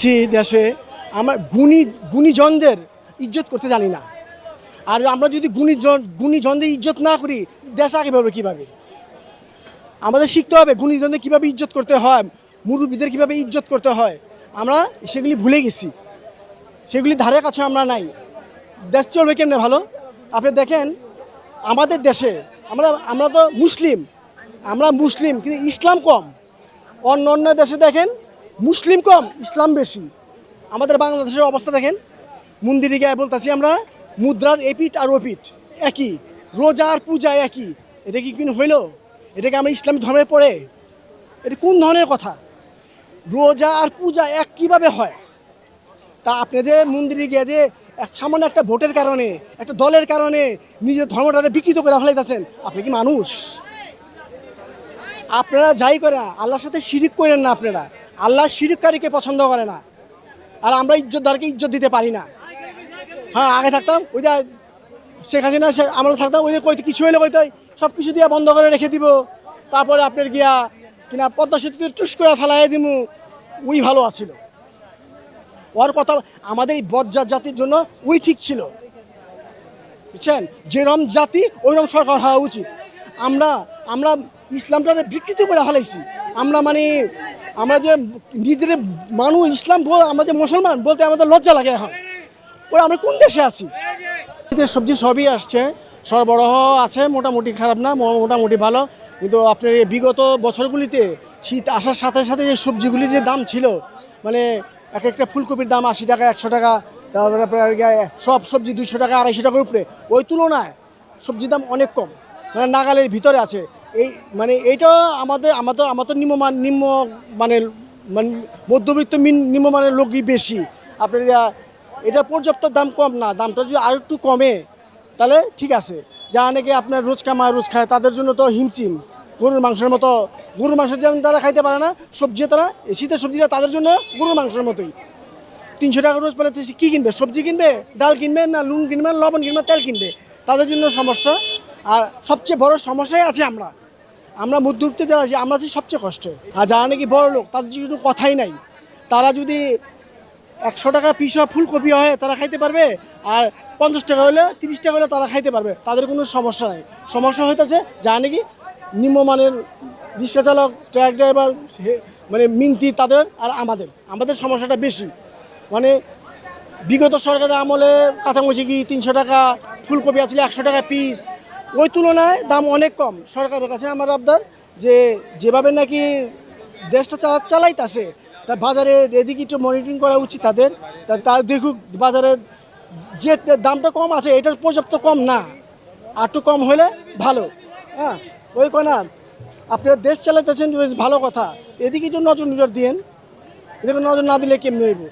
আছি দেশে, আমার গুণী, গুণীজনদের ইজ্জত করতে জানি না। আর আমরা যদি গুণীজন, গুণীজনদের ইজ্জত না করি, দেশ আগে পাবে কীভাবে? আমাদের শিখতে হবে গুণীজনদের কীভাবে ইজ্জত করতে হয়, মুরব্বীদের কীভাবে ইজ্জত করতে হয়। আমরা সেগুলি ভুলে গেছি। সেগুলি ধারে কাছে আমরা নাই। দেশ চলবে কেমনে ভালো? আপনি দেখেন, আমাদের দেশে আমরা আমরা তো মুসলিম। আমরা মুসলিম, কিন্তু ইসলাম কম। অন্য অন্য দেশে দেখেন মুসলিম কম, ইসলাম বেশি। আমাদের বাংলাদেশের অবস্থা দেখেন, মন্দিরে গিয়ে বলতেছি আমরা, মুদ্রার এপিট আর ওপিট একই, রোজা আর পূজা একই। এটা কি কিন্তু হইল? এটাকে আমরা ইসলামী ধর্মে পড়ে? এটা কোন ধরনের কথা? রোজা আর পূজা এক কীভাবে হয়। তা আপনি যে মন্দিরে গিয়ে যে এক সামান্য একটা ভোটের কারণে, একটা দলের কারণে নিজের ধর্মটাকে বিকৃত করে ফেলাইতেছেন, আপনি কি মানুষ? আপনারা যাই করে আল্লাহর সাথে শিরিক করেন না আপনারা। আল্লাহ শিরিককারীকে পছন্দ করে না। আর আমরা ইজ্জতদারকে ইজ্জত দিতে পারি না। হ্যাঁ আগে থাকতাম, ওই যে শেখ হাসিনা আমরা থাকতাম, ওই যে কইতে, কিছু হইলে কইতে সব কিছু দিয়ে বন্ধ করে রেখে দিব। তারপরে আপনার গিয়া কিনা পদ্মা সেতুতে টুস করে ফেলাই দিমু। ওই ভালো আছিল। ওর কথা, আমাদের এই বজ্জাত জাতির জন্য ওই ঠিক ছিল। বুঝছেন? যেরম জাতি ওইরকম সরকার হওয়া উচিত। আমরা আমরা ইসলামটাকে বিকৃত করে ফেলাইছি। আমরা মানে আমরা যে নিজের মানুষ, ইসলাম বল আমাদের মুসলমান বলতে আমাদের লজ্জা লাগে এখন। ওরা, আমরা কোন দেশে আছি? সবজি সবই আসছে। সরবরাহ আছে, মোটামুটি খারাপ না মোটামুটি ভালো। কিন্তু আপনার বিগত বছরগুলিতে শীত আসার সাথে সাথে যে সবজিগুলি যে দাম ছিল মানে এক একটা ফুলকপির দাম আশি টাকা, একশো টাকা, তারপরে আপনার সব সবজি দুইশো টাকা, আড়াইশো টাকার উপরে। ওই তুলনায় সবজির দাম অনেক কম। মানে নাগালের ভিতরে আছে। এই মানে এইটা আমাদের আমাদের আমাদের নিম্নমান নিম্ন মানে মানে মধ্যবিত্ত নিম্নমানের লোকই বেশি। আপনার এটা পর্যাপ্ত দাম কম না, দামটা যদি আর একটু কমে, তাহলে ঠিক আছে। যা নাকি আপনার রোজ কামায়, রোজ খায়, তাদের জন্য তো হিমচিম গরুর মাংসের মতো, গরুর মাংস যেমন তারা খাইতে পারে না, সবজি তারা শীতের সবজিটা তাদের জন্য গরুর মাংসের মতোই। তিনশো টাকা রোজ পেলে কী কিনবে? সবজি কিনবে? ডাল কিনবে না নুন কিনবে লবণ কিনবে তেল কিনবে? তাদের জন্য সমস্যা। আর সবচেয়ে বড় সমস্যাই আছে আমরা। আমরা মধ্যবিত্ত যারা আছি, আমরা আছি সবচেয়ে কষ্ট। আর যারা নাকি বড় লোক, তাদের কোনো কথাই নাই, তারা যদি একশো টাকা পিস ফুলকপি হয়, তারা খাইতে পারবে, আর পঞ্চাশ টাকা হলে, তিরিশ টাকা হলে তারা খাইতে পারবে। তাদের কোনো সমস্যা নাই। সমস্যা হইতেছে যা নাকি নিম্নমানের রিক্সা চালক ট্রাক ড্রাইভার মানে মিন্তি, তাদের আর আমাদের। আমাদের সমস্যাটা বেশি। মানে বিগত সরকারের আমলে কাঁচামরিচি কি তিনশো টাকা, ফুলকপি আসলে একশো টাকা পিস ওই তুলনায় দাম অনেক কম। সরকারের কাছে আমার আবদার যে যেভাবে নাকি দেশটা চালা চালাইতেছে, তা বাজারে এদিকে একটু মনিটরিং করা উচিত তাদের। তা দেখুক বাজারে যে দামটা কম আছে এটা পর্যাপ্ত কম না। আর একটু কম হলে ভালো। হ্যাঁ ওই কয় না, আপনারা দেশ চালাইতেছেন, বেশ ভালো কথা। এদিকে একটু নজর নজর দিয়েন। এদিকে নজর না দিলে কেমনি হইব?